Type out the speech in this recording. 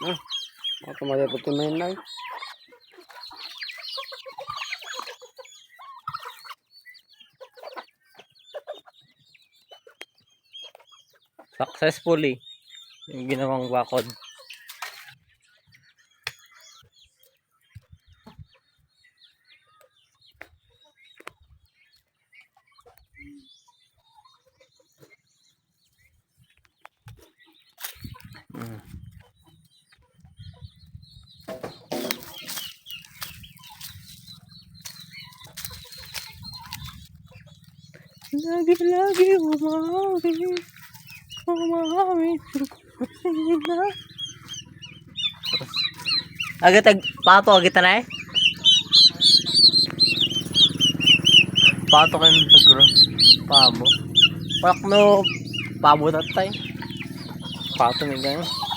Ah. Ako madapat na yun lang. Successfully. Yung ginawang bakod. Mm. Lagi lagi umawi umawi Agad ag pato agad na. Pato kan sagro. Pabo. Pak no pabo tatay. pato, me engano.